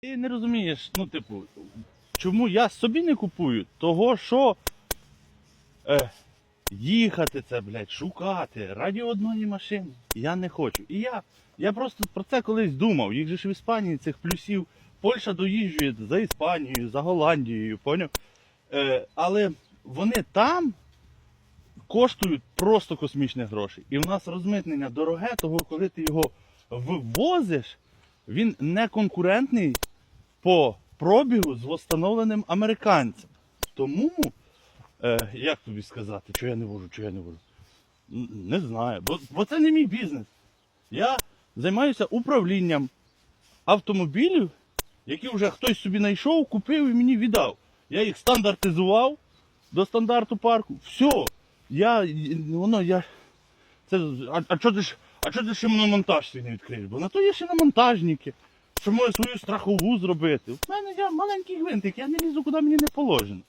Ти не розумієш, ну, типу, чому я собі не купую? Того, що е, їхати це, блядь, шукати раді одної машини. Я не хочу. І я, я просто про це колись думав. Їх же ж в Іспанії цих плюсів. Польща доїжджує за Іспанією, за Голландією, поняв? Е, але вони там коштують просто космічних грошей. І в нас розмитнення дороге, того коли ти його вивозиш, він не конкурентний по пробігу з встановленим американцем. Тому, е, як тобі сказати, що я не можу, що я не можу? Не знаю, бо, бо це не мій бізнес. Я займаюся управлінням автомобілів, які вже хтось собі знайшов, купив і мені віддав. Я їх стандартизував до стандарту парку. Все. Я, воно, я, це, а, а чого ти ж, а чого ти ще на монтаж свій не відкриєш? Бо на то є ще на монтажники, що можу свою страхову зробити. У мене я маленький гвинтик, я не лізу, куди мені не положено.